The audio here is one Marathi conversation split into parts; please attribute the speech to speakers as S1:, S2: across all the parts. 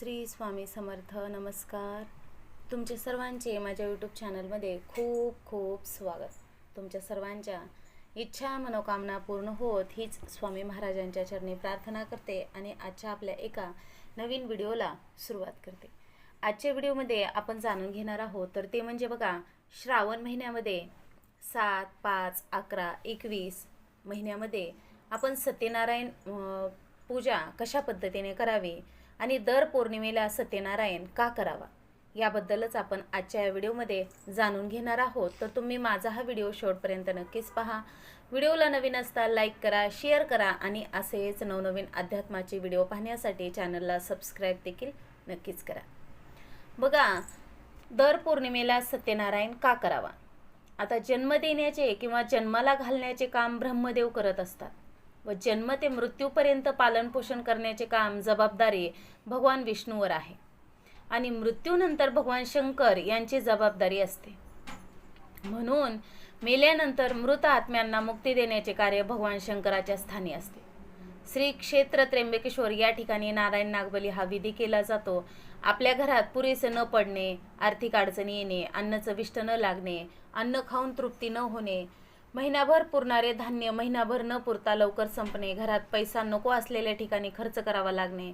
S1: श्री स्वामी समर्थ नमस्कार. तुमचे सर्वांचे माझ्या यूट्यूब चॅनलमध्ये खूप खूप स्वागत. तुमच्या सर्वांच्या इच्छा मनोकामना पूर्ण होत हीच स्वामी महाराजांच्या चरणी प्रार्थना करते आणि आजच्या आपल्या एका नवीन व्हिडिओला सुरुवात करते. आजच्या व्हिडिओमध्ये आपण जाणून घेणार आहोत तर ते म्हणजे बघा श्रावण महिन्यामध्ये सात पाच अकरा एकवीस महिन्यामध्ये आपण सत्यनारायण पूजा कशा पद्धतीने करावी? आणि दर पौर्णिमेला सत्यनारायण का करावा? याबद्दलच आपण आजच्या या व्हिडिओमध्ये जाणून घेणार आहोत. तर तुम्ही माझा हा व्हिडिओ शेवटपर्यंत नक्कीच पहा. व्हिडिओला नवीन असता लाईक करा शेअर करा आणि असेच नवनवीन अध्यात्माचे व्हिडिओ पाहण्यासाठी चॅनलला सबस्क्राईब देखील नक्कीच करा. बघा दर पौर्णिमेला सत्यनारायण का करावा? आता जन्म देण्याचे किंवा जन्माला घालण्याचे काम ब्रह्मदेव करत असतात. व जन्म ते मृत्यूपर्यंत पालनपोषण करण्याचे काम जबाबदारी भगवान विष्णूवर आहे. आणि मृत्यूनंतर भगवान शंकर यांची जबाबदारी असते. म्हणून मेल्यानंतर मृत आत्म्यांना मुक्ती देण्याचे कार्य भगवान शंकराच्या स्थानी असते. श्री क्षेत्र त्र्यंबकेश्वर या ठिकाणी नारायण नागबली हा विधी केला जातो. आपल्या घरात पुरेसे न पडणे आर्थिक अडचणी येणे अन्न चविष्ट न लागणे अन्न खाऊन तृप्ती न होणे महिनाभर पुरणारे धान्य महिनाभर न पुरता लवकर संपणे. घरात पैसा नको असलेल्या ठिकाणी खर्च करावा लागणे.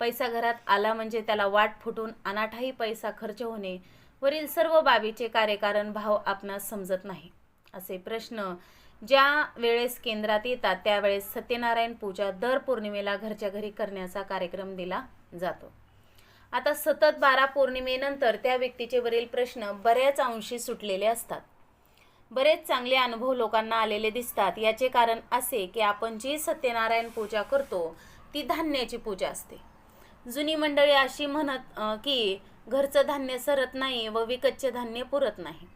S1: पैसा घरात आला म्हणजे त्याला वाट फुटून अनाठाही पैसा खर्च होणे. वरील सर्व बाबीचे कार्यकारण भाव आपणास समजत नाही. असे प्रश्न ज्या वेळेस केंद्रात येतात त्यावेळेस सत्यनारायण पूजा दर पौर्णिमेला घरच्या घरी करण्याचा कार्यक्रम दिला जातो. आता सतत बारा पौर्णिमेनंतर त्या व्यक्तीचे वरील प्रश्न बऱ्याच अंशी सुटलेले असतात. बरेच चांगले अनुभव लोकांना आलेले दिसतात. याचे कारण असे की आपण जी सत्यनारायण पूजा करतो ती धान्याची पूजा असते. जुनी मंडळी अशी म्हणत की घरचं धान्य सरत नाही व विकतचे धान्य पुरत नाही.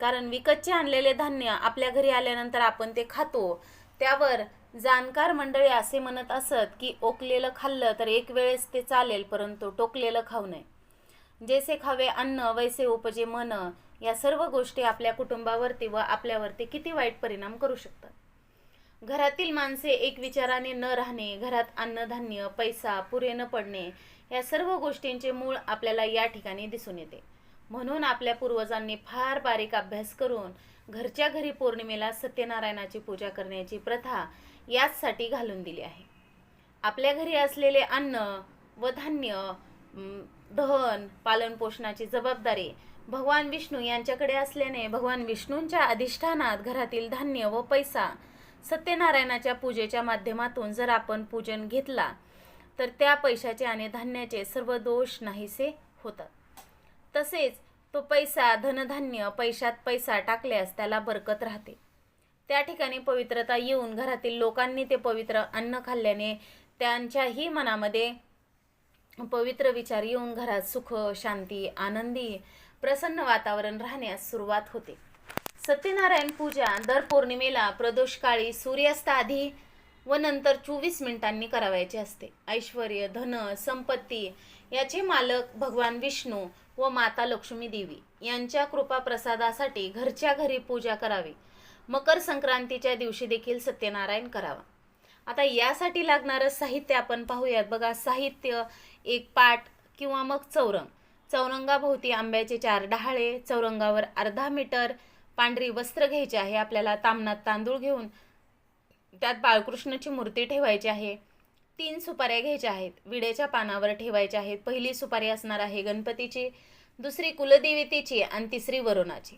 S1: कारण विकतचे आणलेले धान्य आपल्या घरी आल्यानंतर आपण ते खातो. त्यावर जाणकार मंडळी असे म्हणत असत की ओकलेलं खाल्लं तर एक वेळेस ते चालेल परंतु टोकलेलं खाऊ नये. जैसे खावे अन्न वैसे उपजे मन. या सर्व गोष्टी आपल्या कुटुंबावरती व आपल्यावरती किती वाईट परिणाम करू शकतात? घरातील माणसे एक विचाराने न राहणे घरात अन्नधान्य पैसा पुरे न पडणे या सर्व गोष्टींचे मूळ आपल्याला या ठिकाणी दिसून येते. म्हणून आपल्या पूर्वजांनी फार बारीक अभ्यास करून घरच्या घरी पौर्णिमेला सत्यनारायणाची पूजा करण्याची प्रथा याचसाठी घालून दिली आहे. आपल्या घरी असलेले अन्न व धान्य धन पालनपोषणाची जबाबदारी. भगवान विष्णू यांच्याकडे असल्याने भगवान विष्णूंच्या अधिष्ठानात घरातील धान्य व पैसा सत्यनारायणाच्या पूजेच्या माध्यमातून जर आपण पूजन घेतला तर त्या पैशाचे आणि धान्याचे सर्व दोष नाहीसे होतात. तसेच तो पैसा धनधान्य पैशात पैसा टाकल्यास त्याला बरकत राहते. त्या ठिकाणी पवित्रता येऊन घरातील लोकांनी ते पवित्र अन्न खाल्ल्याने त्यांच्याही मनामध्ये पवित्र विचार येऊन घरात सुख शांती आनंदी प्रसन्न वातावरण राहण्यास सुरुवात होते. सत्यनारायण पूजा दर पौर्णिमेला प्रदोषकाळी सूर्यास्ताआधी व नंतर चोवीस मिनिटांनी करावायचे असते. ऐश्वर धन संपत्ती याचे मालक भगवान विष्णू व माता लक्ष्मी देवी यांच्या कृपा प्रसादासाठी घरच्या घरी पूजा करावी. मकर संक्रांतीच्या दिवशी देखील सत्यनारायण करावा. आता यासाठी लागणारं साहित्य आपण पाहूयात. बघा साहित्य एक पाट किंवा मग चौरंग. चौरंगाभोवती आंब्याचे चार डहाळे चौरंगावर अर्धा मीटर पांढरी वस्त्र घ्यायचे आहे. आपल्याला तामणात तांदूळ घेऊन त्यात बाळकृष्णाची मूर्ती ठेवायची आहे. तीन सुपाऱ्या घ्यायच्या आहेत. विड्याच्या पानावर ठेवायच्या आहेत. पहिली सुपारी असणार आहे गणपतीची दुसरी कुलदेवतेची आणि तिसरी वरुणाची.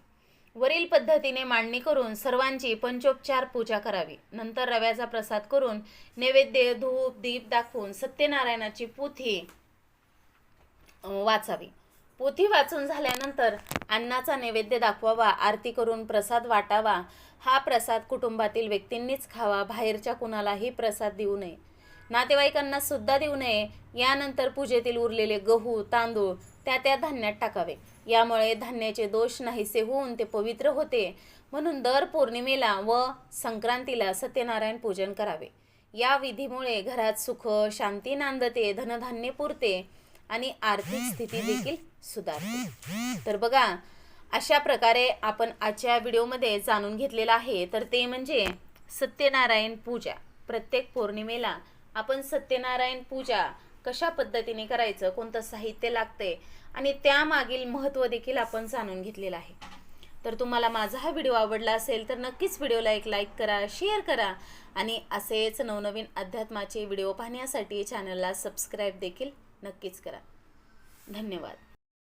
S1: वरील पद्धतीने मांडणी करून सर्वांची पंचोपचार पूजा करावी. नंतर रव्याचा प्रसाद करून नैवेद्य धूप दीप दाखवून सत्यनारायणाची पोथी वाचावी. पोथी वाचून झाल्यानंतर अन्नाचा नैवेद्य दाखवावा आरती करून प्रसाद वाटावा. हा प्रसाद कुटुंबातील व्यक्तींनीच खावा बाहेरच्या कुणालाही प्रसाद देऊ नये. नातेवाईकांना सुद्धा देऊ नये. यानंतर पूजेतील उरलेले गहू तांदूळ त्या त्या धान्यात टाकावे. यामुळे धान्याचे दोष नाहीसे होऊन ते पवित्र होते. म्हणून दर पौर्णिमेला व संक्रांतीला सत्यनारायण पूजन करावे. या विधीमुळे घरात सुख शांती नांदते धनधान्य पुरते आणि आर्थिक स्थिती देखील सुधारते. तर बघा अशा प्रकारे आपण आजच्या व्हिडिओमध्ये जाणून घेतलेलं आहे. तर ते म्हणजे सत्यनारायण पूजा. प्रत्येक पौर्णिमेला आपण सत्यनारायण पूजा कशा पद्धतीने करायचं कोणतं साहित्य लागते आणि त्यामागील महत्त्व देखील आपण जाणून घेतलेलं आहे. तर तुम्हाला माझा हा व्हिडिओ आवडला असेल तर नक्कीच व्हिडिओला एक लाईक करा शेअर करा आणि असेच नवनवीन अध्यात्माचे व्हिडिओ पाहण्यासाठी चॅनलला सबस्क्राईब देखील नक्कीच करा. धन्यवाद.